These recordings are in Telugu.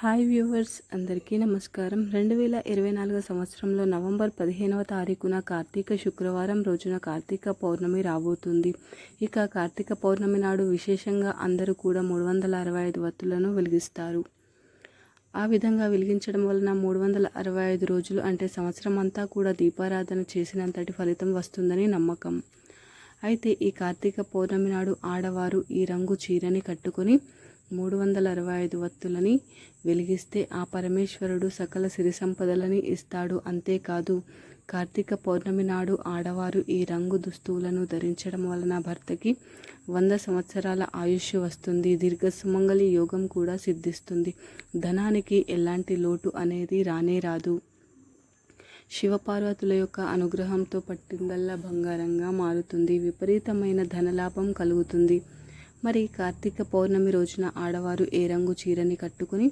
హాయ్ వ్యూవర్స్ అందరికీ నమస్కారం. రెండు వేల ఇరవై నాలుగో సంవత్సరంలో నవంబర్ పదిహేనవ తారీఖున కార్తీక శుక్రవారం రోజున కార్తీక పౌర్ణమి రాబోతుంది. ఇక కార్తీక పౌర్ణమి నాడు విశేషంగా అందరూ కూడా మూడు వందల అరవై ఐదు వత్తులను వెలిగిస్తారు. ఆ విధంగా వెలిగించడం వలన మూడు వందల అరవై ఐదు రోజులు అంటే సంవత్సరం అంతా కూడా దీపారాధన చేసినంతటి ఫలితం వస్తుందని నమ్మకం. అయితే ఈ కార్తీక పౌర్ణమి నాడు ఆడవారు ఈ రంగు చీరని కట్టుకొని మూడు వందల అరవై ఐదు వత్తులని వెలిగిస్తే ఆ పరమేశ్వరుడు సకల సిరి సంపదలని ఇస్తాడు. అంతేకాదు కార్తీక పౌర్ణమి నాడు ఆడవారు ఈ రంగు దుస్తువులను ధరించడం వలన భర్తకి వంద సంవత్సరాల ఆయుష్ వస్తుంది. దీర్ఘ సుమంగళి యోగం కూడా సిద్ధిస్తుంది. ధనానికి ఎలాంటి లోటు అనేది రానే రాదు. శివపార్వతుల యొక్క అనుగ్రహంతో పట్టిందల్లా బంగారంగా మారుతుంది. విపరీతమైన ధనలాభం కలుగుతుంది. మరి కార్తీక పౌర్ణమి రోజున ఆడవారు ఏ రంగు చీరని కట్టుకుని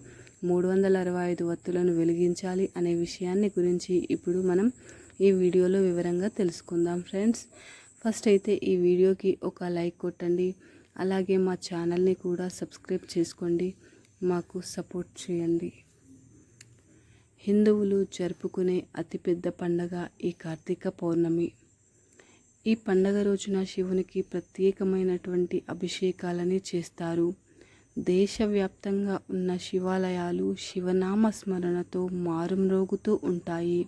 మూడు వందల అరవై ఐదు వత్తులను వెలిగించాలి అనే విషయాన్ని గురించి ఇప్పుడు మనం ఈ వీడియోలో వివరంగా తెలుసుకుందాం ఫ్రెండ్స్. ఫస్ట్ అయితే ఈ వీడియోకి ఒక లైక్ కొట్టండి. అలాగే మా ఛానల్ని కూడా సబ్స్క్రైబ్ చేసుకోండి. మాకు సపోర్ట్ చేయండి. హిందువులు జరుపుకునే అతిపెద్ద పండగ ఈ కార్తీక పౌర్ణమి. ఈ పండగ రోజున శివునికి ప్రత్యేకమైనటువంటి అభిషేకాలని చేస్తారు. దేశవ్యాప్తంగా ఉన్న శివాలయాలు శివనామ స్మరణతో మారుమ్రోగుతూ ఉంటాయి.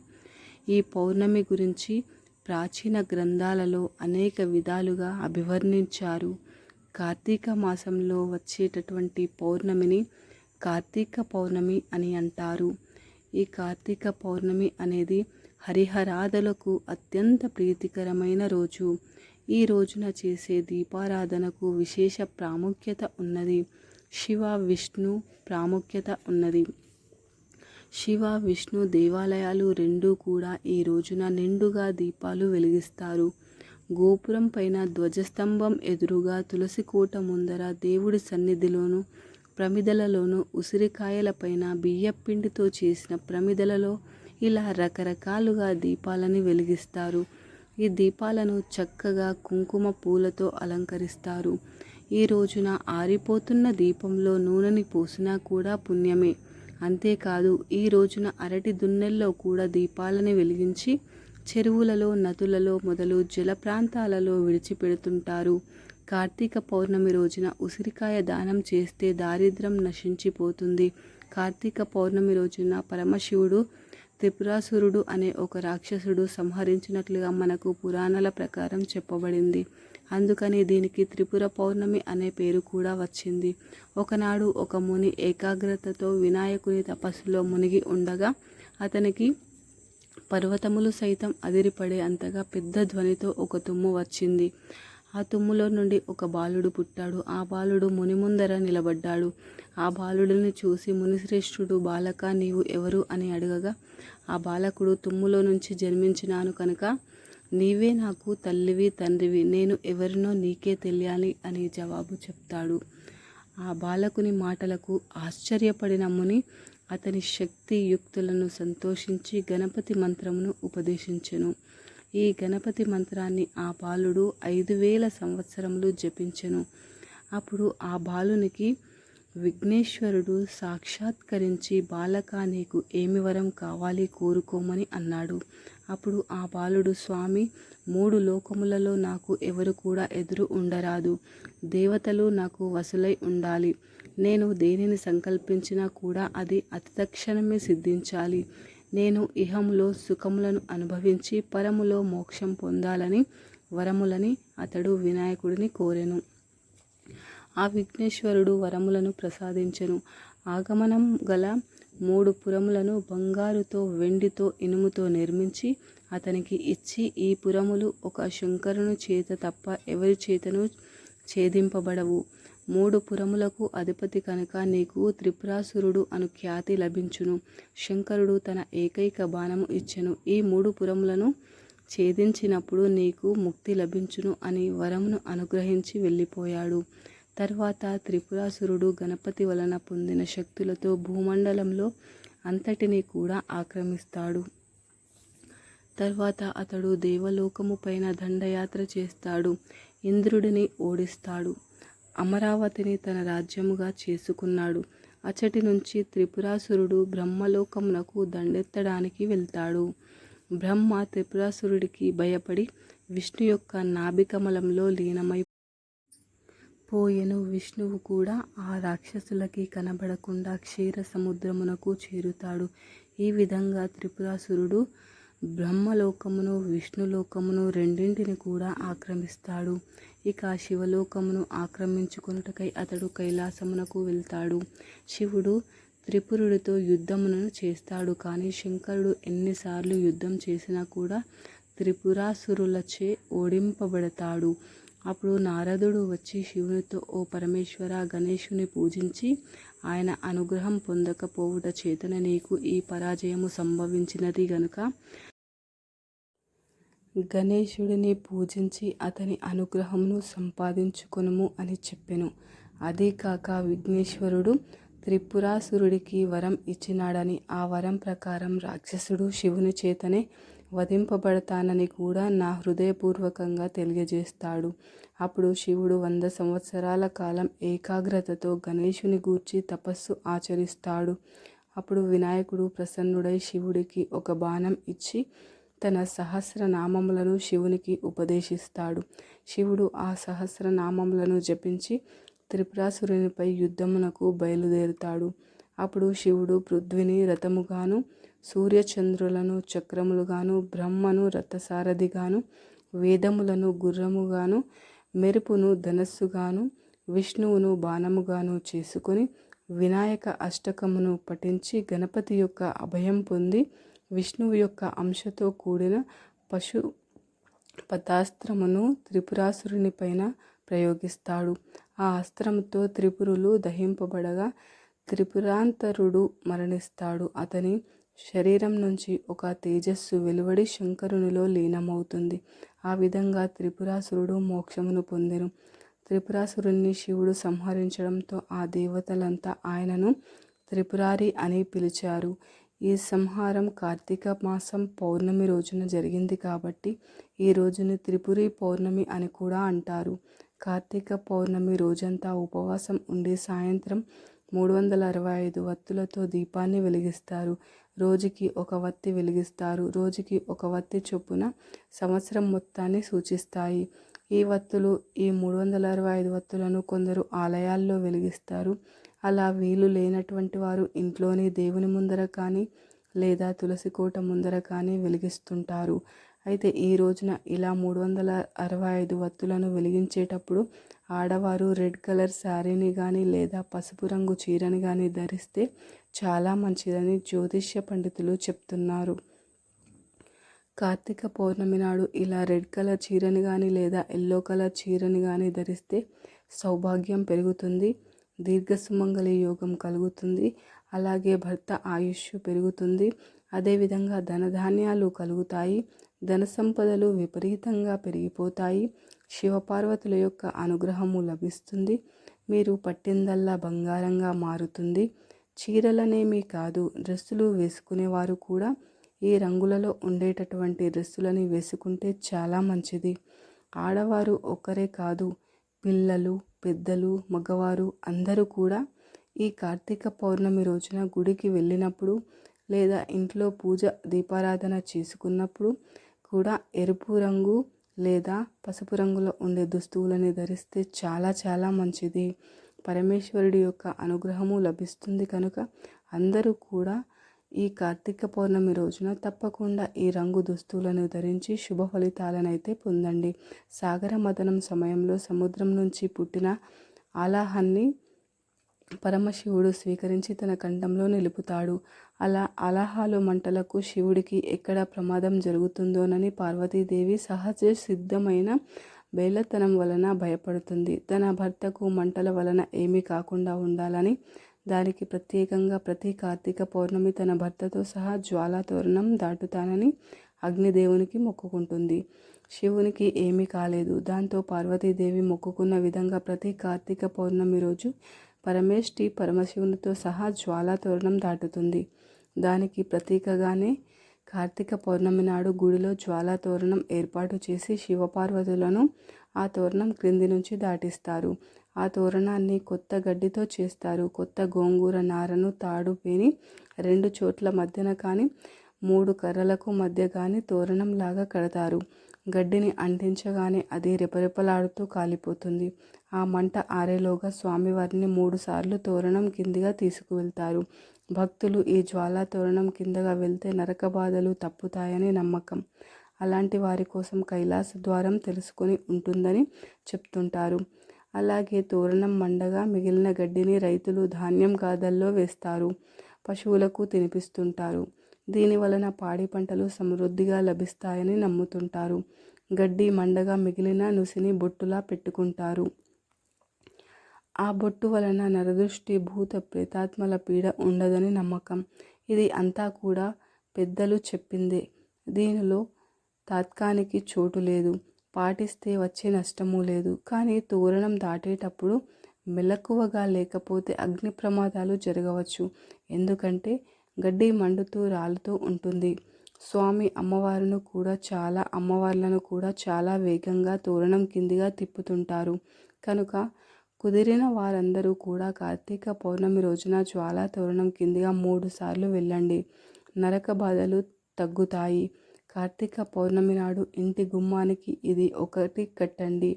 ఈ పౌర్ణమి గురించి ప్రాచీన గ్రంథాలలో అనేక విధాలుగా అభివర్ణించారు. కార్తీక మాసంలో వచ్చేటటువంటి పౌర్ణమిని కార్తీక పౌర్ణమి అని అంటారు. ఈ కార్తీక పౌర్ణమి అనేది హరిహరాధలకు అత్యంత ప్రీతికరమైన రోజు. ఈ రోజున చేసే దీపారాధనకు విశేష ప్రాముఖ్యత ఉన్నది. శివ విష్ణు ప్రాముఖ్యత ఉన్నది. శివ విష్ణు దేవాలయాలు రెండూ కూడా ఈ రోజున నిండుగా దీపాలు వెలిగిస్తారు. గోపురం పైన ధ్వజస్తంభం ఎదురుగా తులసి కోట ముందర దేవుడి సన్నిధిలోను ప్రమిదలలోను ఉసిరికాయలపైన బియ్యపిండితో చేసిన ప్రమిదలలో ఇలా రకరకాలుగా దీపాలని వెలిగిస్తారు. ఈ దీపాలను చక్కగా కుంకుమ పూలతో అలంకరిస్తారు. ఈ రోజున ఆరిపోతున్న దీపంలో నూనెని పోసినా కూడా పుణ్యమే. అంతేకాదు ఈ రోజున అరటి దున్నెల్లో కూడా దీపాలని వెలిగించి చెరువులలో నదులలో మొదలు జల ప్రాంతాలలో విడిచిపెడుతుంటారు. కార్తీక పౌర్ణమి రోజున ఉసిరికాయ దానం చేస్తే దారిద్రం నశించిపోతుంది. కార్తీక పౌర్ణమి రోజున పరమశివుడు త్రిపురాసురుడు అనే ఒక రాక్షసుడు సంహరించినట్లుగా మనకు పురాణాల ప్రకారం చెప్పబడింది. అందుకని దీనికి త్రిపుర పౌర్ణమి అనే పేరు కూడా వచ్చింది. ఒకనాడు ఒక ముని ఏకాగ్రతతో వినాయకుని తపస్సులో మునిగి ఉండగా అతనికి పర్వతములు సైతం అదిరిపడే అంతగా పెద్ద ధ్వనితో ఒక తుమ్ము వచ్చింది. ఆ తుమ్ములో నుండి ఒక బాలుడు పుట్టాడు. ఆ బాలుడు ముని ముందర నిలబడ్డాడు. ఆ బాలుడిని చూసి మునిశ్రేష్ఠుడు బాలక నీవు ఎవరు? అని అడగగా ఆ బాలకుడు తుమ్ములో నుంచి జన్మించినాను కనుక నీవే నాకు తల్లివి తండ్రివి. నేను ఎవరినో నీకే తెలియాలి అని జవాబు చెప్తాడు. ఆ బాలకుని మాటలకు ఆశ్చర్యపడిన ముని అతని శక్తి యుక్తులను సంతోషించి గణపతి మంత్రమును ఉపదేశించెను. ఈ గణపతి మంత్రాన్ని ఆ బాలుడు ఐదు వేల సంవత్సరములు జపించెను. అప్పుడు ఆ బాలునికి విఘ్నేశ్వరుడు సాక్షాత్కరించి బాలక నీకు ఏమి వరం కావాలి కోరుకోమని అన్నాడు. అప్పుడు ఆ బాలుడు స్వామి మూడు లోకములలో నాకు ఎవరు కూడా ఎదురు ఉండరాదు. దేవతలు నాకు వసులై ఉండాలి. నేను దేనిని సంకల్పించినా కూడా అది అతి తక్షణమే సిద్ధించాలి. నేను ఇహములో సుఖములను అనుభవించి పరములో మోక్షం పొందాలని వరములని అతడు వినాయకుడిని కోరెను. ఆ విఘ్నేశ్వరుడు వరములను ప్రసాదించెను. ఆగమనం గల మూడు పురములను బంగారుతో వెండితో ఇనుముతో నిర్మించి అతనికి ఇచ్చి ఈ పురములు ఒక శంకరుని చేత తప్ప ఎవరి చేతను ఛేదింపబడవు. మూడు పురములకు అధిపతి కనుక నీకు త్రిపురాసురుడు అను ఖ్యాతి లభించును. శంకరుడు తన ఏకైక బాణము ఇచ్చెను. ఈ మూడు పురములను ఛేదించినప్పుడు నీకు ముక్తి లభించును అని వరమును అనుగ్రహించి వెళ్ళిపోయాడు. తర్వాత త్రిపురాసురుడు గణపతి వలన పొందిన శక్తులతో భూమండలంలో అంతటిని కూడా ఆక్రమిస్తాడు. తర్వాత అతడు దేవలోకము పైన దండయాత్ర చేస్తాడు. ఇంద్రుడిని ఓడిస్తాడు. అమరావతిని తన రాజ్యముగా చేసుకున్నాడు. అచ్చటి నుంచి త్రిపురాసురుడు బ్రహ్మలోకమునకు దండెత్తడానికి వెళ్తాడు. బ్రహ్మ త్రిపురాసురుడికి భయపడి విష్ణు యొక్క నాభికమలంలో లీనమై పోయెను. విష్ణువు కూడా ఆ రాక్షసులకి కనబడకుండా క్షీర సముద్రమునకు చేరుతాడు. ఈ విధంగా త్రిపురాసురుడు బ్రహ్మలోకమును విష్ణులోకమును రెండింటిని కూడా ఆక్రమిస్తాడు. ఇక శివలోకమును ఆక్రమించుకొనుటకై అతడు కైలాసమునకు వెళ్తాడు. శివుడు త్రిపురుడితో యుద్ధమును చేస్తాడు. కానీ శంకరుడు ఎన్నిసార్లు యుద్ధం చేసినా కూడా త్రిపురాసురులచే ఓడింపబడతాడు. అప్పుడు నారదుడు వచ్చి శివునితో ఓ పరమేశ్వర గణేశుని పూజించి ఆయన అనుగ్రహం పొందకపోవుట చేతన నీకు ఈ పరాజయము సంభవించినది గనుక గణేశుడిని పూజించి అతని అనుగ్రహమును సంపాదించుకొనుము అని చెప్పెను. అదీకాక విఘ్నేశ్వరుడు త్రిపురాసురుడికి వరం ఇచ్చినాడని ఆ వరం ప్రకారం రాక్షసుడు శివుని చేతనే వధింపబడతానని కూడా నా హృదయపూర్వకంగా తెలియజేస్తాడు. అప్పుడు శివుడు వంద సంవత్సరాల కాలం ఏకాగ్రతతో గణేశుని గూర్చి తపస్సు ఆచరిస్తాడు. అప్పుడు వినాయకుడు ప్రసన్నుడై శివుడికి ఒక బాణం ఇచ్చి తన సహస్రనామములను శివునికి ఉపదేశిస్తాడు. శివుడు ఆ సహస్రనామములను జపించి త్రిపురాసురునిపై యుద్ధమునకు బయలుదేరుతాడు. అప్పుడు శివుడు పృథ్విని రథముగాను సూర్యచంద్రులను చక్రములుగాను బ్రహ్మను రథసారథిగాను వేదములను గుర్రముగాను మెరుపును ధనస్సుగాను విష్ణువును బాణముగాను చేసుకొని వినాయక అష్టకమును పఠించి గణపతి యొక్క అభయం పొంది విష్ణువు యొక్క అంశతో కూడిన పశు పతాస్త్రమును త్రిపురాసురుని పైన ప్రయోగిస్తాడు. ఆ అస్త్రంతో త్రిపురులు దహింపబడగా త్రిపురాంతరుడు మరణిస్తాడు. అతని శరీరం నుంచి ఒక తేజస్సు వెలువడి శంకరునిలో లీనమవుతుంది. ఆ విధంగా త్రిపురాసురుడు మోక్షమును పొందెను. త్రిపురాసురుణ్ణి శివుడు సంహరించడంతో ఆ దేవతలంతా ఆయనను త్రిపురారి అని పిలిచారు. ఈ సంహారం కార్తీక మాసం పౌర్ణమి రోజున జరిగింది కాబట్టి ఈ రోజుని త్రిపురి పౌర్ణమి అని కూడా అంటారు. కార్తీక పౌర్ణమి రోజంతా ఉపవాసం ఉండి సాయంత్రం మూడు వందల అరవై ఐదు వత్తులతో దీపాన్ని వెలిగిస్తారు. రోజుకి ఒక వత్తి వెలిగిస్తారు. రోజుకి ఒక వత్తి చొప్పున సంవత్సరం మొత్తాన్ని సూచిస్తాయి. ఈ వత్తులు ఈ మూడు వందల అరవై ఐదు వత్తులను కొందరు ఆలయాల్లో వెలిగిస్తారు. అలా వీలు లేనటువంటి వారు ఇంట్లోని దేవుని ముందర కానీ లేదా తులసి కోట ముందర కానీ వెలిగిస్తుంటారు. అయితే ఈ రోజున ఇలా మూడు వందల అరవై ఐదు వత్తులను వెలిగించేటప్పుడు ఆడవారు రెడ్ కలర్ శారీని కానీ లేదా పసుపు రంగు చీరని కానీ ధరిస్తే చాలా మంచిదని జ్యోతిష్య పండితులు చెప్తున్నారు. కార్తీక పౌర్ణమి నాడు ఇలా రెడ్ కలర్ చీరని కానీ లేదా ఎల్లో కలర్ చీరని కానీ ధరిస్తే సౌభాగ్యం పెరుగుతుంది. దీర్ఘసుమంగళి యోగం కలుగుతుంది. అలాగే భర్త ఆయుష్ పెరుగుతుంది. అదేవిధంగా ధనధాన్యాలు కలుగుతాయి. ధన సంపదలు విపరీతంగా పెరిగిపోతాయి. శివపార్వతుల యొక్క అనుగ్రహము లభిస్తుంది. మీరు పట్టిందల్లా బంగారంగా మారుతుంది. చీరలనేమి కాదు. డ్రెస్సులు వేసుకునేవారు కూడా ఈ రంగులలో ఉండేటటువంటి డ్రెస్సులని వేసుకుంటే చాలా మంచిది. ఆడవారు ఒక్కరే కాదు. పిల్లలు పెద్దలు మగవారు అందరూ కూడా ఈ కార్తీక పౌర్ణమి రోజున గుడికి వెళ్ళినప్పుడు లేదా ఇంట్లో పూజ దీపారాధన చేసుకున్నప్పుడు కూడా ఎరుపు రంగు లేదా పసుపు రంగులో ఉండే దుస్తువులని ధరిస్తే చాలా చాలా మంచిది. పరమేశ్వరుడి యొక్క అనుగ్రహము లభిస్తుంది కనుక అందరూ కూడా ఈ కార్తీక పౌర్ణమి రోజున తప్పకుండా ఈ రంగు దుస్తువులను ధరించి శుభ ఫలితాలనైతే పొందండి. సాగర మదనం సమయంలో సముద్రం నుంచి పుట్టిన ఆలాహాన్ని పరమశివుడు స్వీకరించి తన కంఠంలో నిలుపుతాడు. అలా అలాహాలు మంటలకు శివుడికి ఎక్కడ ప్రమాదం జరుగుతుందోనని పార్వతీదేవి సహజ సిద్ధమైన బేలతనం వలన భయపడుతుంది. తన భర్తకు మంటల వలన ఏమీ కాకుండా ఉండాలని దానికి ప్రత్యేకంగా ప్రతి కార్తీక పౌర్ణమి తన భర్తతో సహా జ్వాలా తోరణం దాటుతానని అగ్నిదేవునికి మొక్కుకుంటుంది. శివునికి ఏమీ కాలేదు. దాంతో పార్వతీదేవి మొక్కుకున్న విధంగా ప్రతి కార్తీక పౌర్ణమి రోజు పరమేష్టి పరమశివునితో సహా జ్వాలా తోరణం దాటుతుంది. దానికి ప్రతీకగానే కార్తీక పౌర్ణమి నాడు గుడిలో జ్వాలా తోరణం ఏర్పాటు చేసి శివపార్వతులను ఆ తోరణం క్రింది నుంచి దాటిస్తారు. ఆ తోరణాన్ని కొత్త గడ్డితో చేస్తారు. కొత్త గోంగూర నారను తాడు పేని రెండు చోట్ల మధ్యన కానీ మూడు కర్రలకు మధ్య కానీ తోరణం లాగా కడతారు. గడ్డిని అంటించగానే అది రెపరెపలాడుతూ కాలిపోతుంది. ఆ మంట ఆరేలోగా స్వామివారిని మూడుసార్లు తోరణం కిందిగా తీసుకువెళ్తారు. భక్తులు ఈ జ్వాలా తోరణం కిందగా వెళ్తే నరక బాధలు తప్పుతాయని నమ్మకం. అలాంటి వారి కోసం కైలాస ద్వారం తెలుసుకొని ఉంటుందని చెప్తుంటారు. అలాగే తోరణం మండగా మిగిలిన గడ్డిని రైతులు ధాన్యం గాదల్లో వేస్తారు. పశువులకు తినిపిస్తుంటారు. దీని వలన పాడి పంటలు సమృద్ధిగా లభిస్తాయని నమ్ముతుంటారు. గడ్డి మండగా మిగిలిన నుసిని బొట్టులా పెట్టుకుంటారు. ఆ బొట్టు వలన నరదృష్టి భూత ప్రేతాత్మల పీడ ఉండదని నమ్మకం. ఇది అంతా కూడా పెద్దలు చెప్పిందే. దీనిలో తాత్కానికి చోటు లేదు. పాటిస్తే వచ్చే నష్టము లేదు. కానీ తోరణం దాటేటప్పుడు మెలకువగా లేకపోతే అగ్ని ప్రమాదాలు జరగవచ్చు. ఎందుకంటే గడ్డి మండుతూ రాలుతూ ఉంటుంది. స్వామి అమ్మవారును కూడా చాలా అమ్మవార్లను కూడా చాలా వేగంగా తోరణం కిందిగా తిప్పుతుంటారు. కనుక కుదిరిన వారందరూ కూడా కార్తీక పౌర్ణమి రోజున జ్వాలా తోరణం కిందిగా మూడు సార్లు వెళ్ళండి. నరక బాధలు తగ్గుతాయి. కార్తీక పౌర్ణమి నాడు ఇంటి గుమ్మానికి ఇది ఒకటి కట్టండి.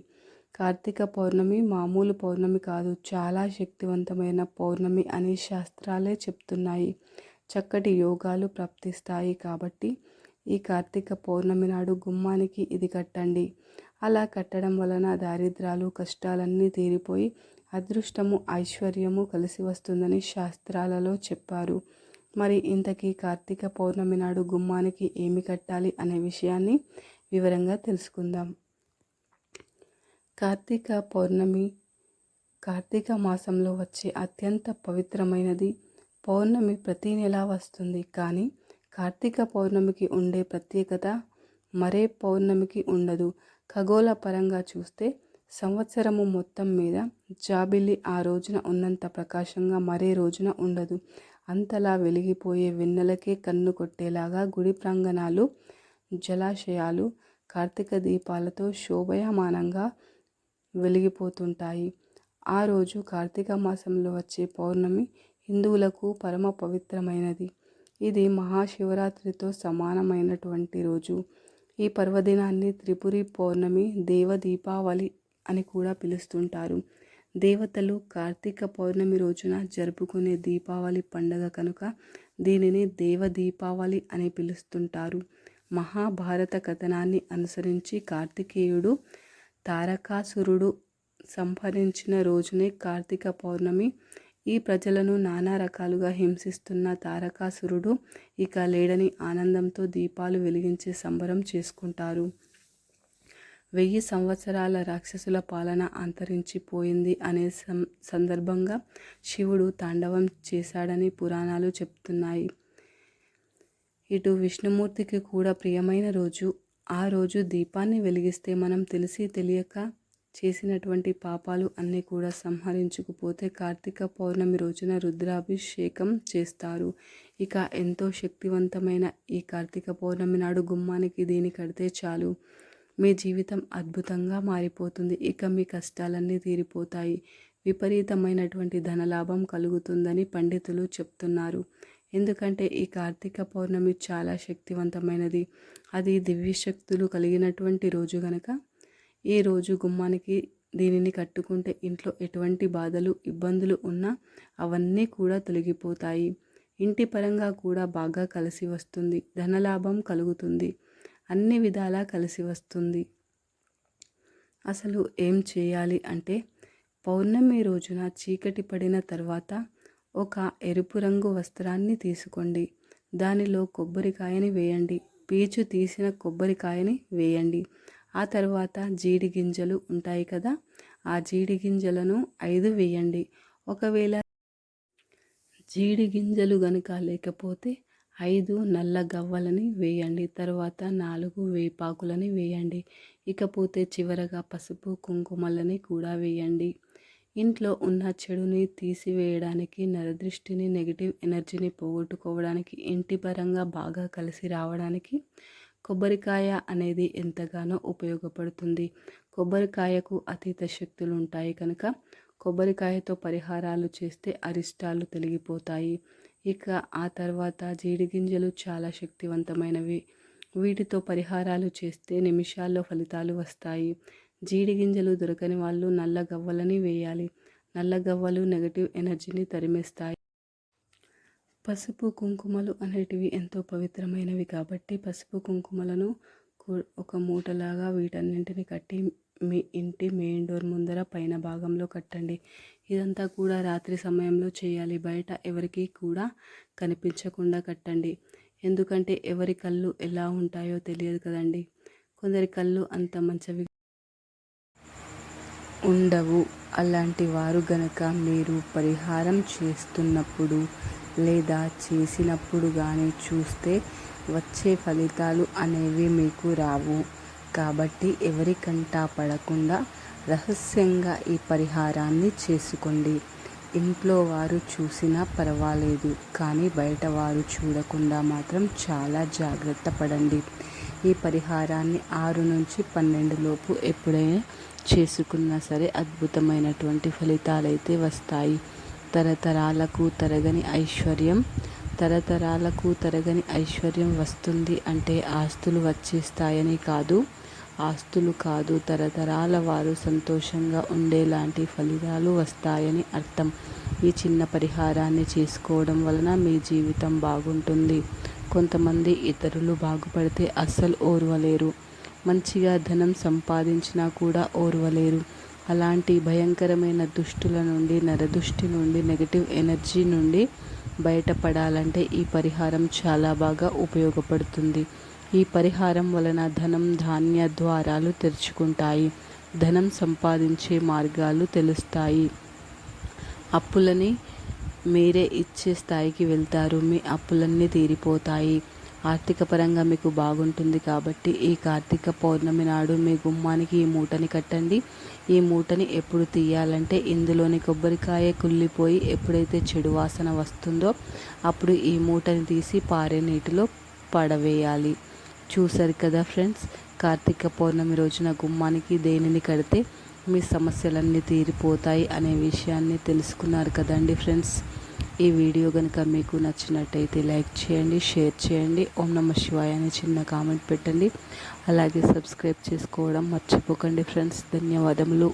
కార్తీక పౌర్ణమి మామూలు పౌర్ణమి కాదు చాలా శక్తివంతమైన పౌర్ణమి అని శాస్త్రాలే చెప్తున్నాయి. చక్కటి యోగాలు ప్రాప్తిస్తాయి కాబట్టి ఈ కార్తీక పౌర్ణమి నాడు గుమ్మానికి ఇది కట్టండి. అలా కట్టడం వలన దారిద్రాలు కష్టాలన్నీ తీరిపోయి అదృష్టము ఐశ్వర్యము కలిసి వస్తుందని శాస్త్రాలలో చెప్పారు. మరి ఇంతకీ కార్తీక పౌర్ణమి నాడు గుమ్మానికి ఏమి కట్టాలి అనే విషయాన్ని వివరంగా తెలుసుకుందాం. కార్తీక పౌర్ణమి కార్తీక మాసంలో వచ్చే అత్యంత పవిత్రమైనది పౌర్ణమి ప్రతి నెలా వస్తుంది. కానీ కార్తీక పౌర్ణమికి ఉండే ప్రత్యేకత మరే పౌర్ణమికి ఉండదు. ఖగోళ పరంగా చూస్తే సంవత్సరము మొత్తం మీద జాబిల్లి ఆ రోజున ఉన్నంత ప్రకాశంగా మరే రోజున ఉండదు. అంతలా వెలిగిపోయే వెన్నెలకే కన్ను కొట్టేలాగా గుడి ప్రాంగణాలు జలాశయాలు కార్తీక దీపాలతో శోభయమానంగా వెలిగిపోతుంటాయి. ఆ రోజు కార్తీక మాసంలో వచ్చే పౌర్ణమి హిందువులకు పరమ పవిత్రమైనది. ఇది మహాశివరాత్రితో సమానమైనటువంటి రోజు. ఈ పర్వదినాన్ని త్రిపురి పౌర్ణమి దేవ దీపావళి అని కూడా పిలుస్తుంటారు. దేవతలు కార్తీక పౌర్ణమి రోజున జరుపుకునే దీపావళి పండగ కనుక దీనిని దేవ దీపావళి అని పిలుస్తుంటారు. మహాభారత కథనాన్ని అనుసరించి కార్తికేయుడు తారకాసురుడు సంహరించిన రోజునే కార్తీక పౌర్ణమి. ఈ ప్రజలను నానా రకాలుగా హింసిస్తున్న తారకాసురుడు ఇక లేడని ఆనందంతో దీపాలు వెలిగించే సంబరం చేసుకుంటారు. వెయ్యి సంవత్సరాల రాక్షసుల పాలన అంతరించిపోయింది అనే సం సందర్భంగా శివుడు తాండవం చేశాడని పురాణాలు చెప్తున్నాయి. ఇటు విష్ణుమూర్తికి కూడా ప్రియమైన రోజు. ఆ రోజు దీపాన్ని వెలిగిస్తే మనం తెలిసి తెలియక చేసినటువంటి పాపాలు అన్నీ కూడా సంహరించుకుపోతే కార్తీక పౌర్ణమి రోజున రుద్రాభిషేకం చేస్తారు. ఇక ఎంతో శక్తివంతమైన ఈ కార్తీక పౌర్ణమి నాడు గుమ్మానికి దీని కడితే చాలు. మీ జీవితం అద్భుతంగా మారిపోతుంది. ఇక మీ కష్టాలన్నీ తీరిపోతాయి. విపరీతమైనటువంటి ధనలాభం కలుగుతుందని పండితులు చెప్తున్నారు. ఎందుకంటే ఈ కార్తీక పౌర్ణమి చాలా శక్తివంతమైనది. అది దివ్యశక్తులు కలిగినటువంటి రోజు గనక. ఈ రోజు గుమ్మానికి దీనిని కట్టుకుంటే ఇంట్లో ఎటువంటి బాధలు ఇబ్బందులు ఉన్నా అవన్నీ కూడా తొలగిపోతాయి. ఇంటి పరంగా కూడా బాగా కలిసి వస్తుంది. ధనలాభం కలుగుతుంది. అన్ని విధాలా కలిసి వస్తుంది. అసలు ఏం చేయాలి అంటే పౌర్ణమి రోజున చీకటి పడిన తర్వాత ఒక ఎరుపు రంగు వస్త్రాన్ని తీసుకోండి. దానిలో కొబ్బరికాయని వేయండి. పీచు తీసిన కొబ్బరికాయని వేయండి. ఆ తర్వాత జీడి గింజలు ఉంటాయి కదా ఆ జీడి గింజలను ఐదు వేయండి. ఒకవేళ జీడి గింజలు గనుక లేకపోతే ఐదు నల్ల గవ్వలని వేయండి తర్వాత నాలుగు వేపాకులని వేయండి. ఇకపోతే చివరగా పసుపు కుంకుమలని కూడా వేయండి. ఇంట్లో ఉన్న చెడుని తీసివేయడానికి నరదృష్టిని నెగిటివ్ ఎనర్జీని పోగొట్టుకోవడానికి ఇంటి పరంగా బాగా కలిసి రావడానికి కొబ్బరికాయ అనేది ఎంతగానో ఉపయోగపడుతుంది. కొబ్బరికాయకు అతీత శక్తులు ఉంటాయి కనుక కొబ్బరికాయతో పరిహారాలు చేస్తే అరిష్టాలు తొలగిపోతాయి. ఇక ఆ తర్వాత జీడి గింజలు చాలా శక్తివంతమైనవి. వీటితో పరిహారాలు చేస్తే నిమిషాల్లో ఫలితాలు వస్తాయి. జీడి గింజలు దొరకని వాళ్ళు నల్ల గవ్వలని వేయాలి. నల్ల గవ్వలు నెగటివ్ ఎనర్జీని తరిమేస్తాయి. పసుపు కుంకుమలు అనేటివి ఎంతో పవిత్రమైనవి కాబట్టి పసుపు కుంకుమలను ఒక మూటలాగా వీటన్నింటిని కట్టి మీ ఇంటి మెయిన్ డోర్ ముందర పైన భాగంలో కట్టండి. ఇదంతా కూడా రాత్రి సమయంలో చేయాలి. బయట ఎవరికి కూడా కనిపించకుండా కట్టండి. ఎందుకంటే ఎవరి కళ్ళు ఎలా ఉంటాయో తెలియదు కదండి. కొందరి కళ్ళు అంత మంచివి ఉండవు. అలాంటి వారు గనక మీరు పరిహారం చేస్తున్నప్పుడు లేదా చేసినప్పుడు కానీ చూస్తే వచ్చే ఫలితాలు అనేవి మీకు రావు. కాబట్టి ఎవరి కంటా పడకుండా రహస్యంగా ఈ పరిహారాన్ని చేసుకోండి. ఇంట్లో వారు చూసినా పర్వాలేదు కానీ బయట వారు చూడకుండా మాత్రం చాలా జాగ్రత్త పడండి. ఈ పరిహారాన్ని ఆరు నుంచి పన్నెండు లోపు ఎప్పుడైనా చేసుకున్నా సరే అద్భుతమైనటువంటి ఫలితాలు అయితే వస్తాయి. తరతరాలకు తరగని ఐశ్వర్యం తరతరాలకు తరగని ఐశ్వర్యం వస్తుంది అంటే ఆస్తులు వచ్చేస్తాయని కాదు. ఆస్తులు కాదు తరతరాల వారు సంతోషంగా ఉండేలాంటి ఫలితాలు వస్తాయని అర్థం. ఈ చిన్న పరిహారాన్ని చేసుకోవడం వలన మీ జీవితం బాగుంటుంది. కొంతమంది ఇతరులు బాగుపడితే అస్సలు ఓర్వలేరు. మంచిగా ధనం సంపాదించినా కూడా ఓర్వలేరు. అలాంటి భయంకరమైన దుష్టుల నుండి నరదుష్టి నుండి నెగటివ్ ఎనర్జీ నుండి బయటపడాలంటే ఈ పరిహారం చాలా బాగా ఉపయోగపడుతుంది. ఈ పరిహారం వలన ధనం ధాన్య ద్వారాలు తెరుచుకుంటాయి. ధనం సంపాదించే మార్గాలు తెలుస్తాయి. అప్పులని మీరే ఇచ్చే స్థాయికి వెళ్తారు. మీ అప్పులన్నీ తీరిపోతాయి. ఆర్థిక పరంగా మీకు బాగుంటుంది కాబట్టి ఈ కార్తీక పౌర్ణమి నాడు మీ గుమ్మానికి ఈ మూటని కట్టండి. ఈ మూటని ఎప్పుడు తీయాలంటే ఇందులోని కొబ్బరికాయ కుళ్ళిపోయి ఎప్పుడైతే చెడు వాసన వస్తుందో అప్పుడు ఈ మూటని తీసి పారే నీటిలో పడవేయాలి. చూశారు కదా ఫ్రెండ్స్? కార్తీక పౌర్ణమి రోజున గుమ్మానికి దేనిని కడితే మీ సమస్యలన్నీ తీరిపోతాయి అనే విషయాన్ని తెలుసుకున్నారు కదండి ఫ్రెండ్స్? ఈ వీడియో కనుక మీకు నచ్చినట్టయితే లైక్ చేయండి షేర్ చేయండి ఓం నమ శివాయ అని చిన్న కామెంట్ పెట్టండి. అలాగే సబ్స్క్రైబ్ చేసుకోవడం మర్చిపోకండి ఫ్రెండ్స్. ధన్యవాదములు.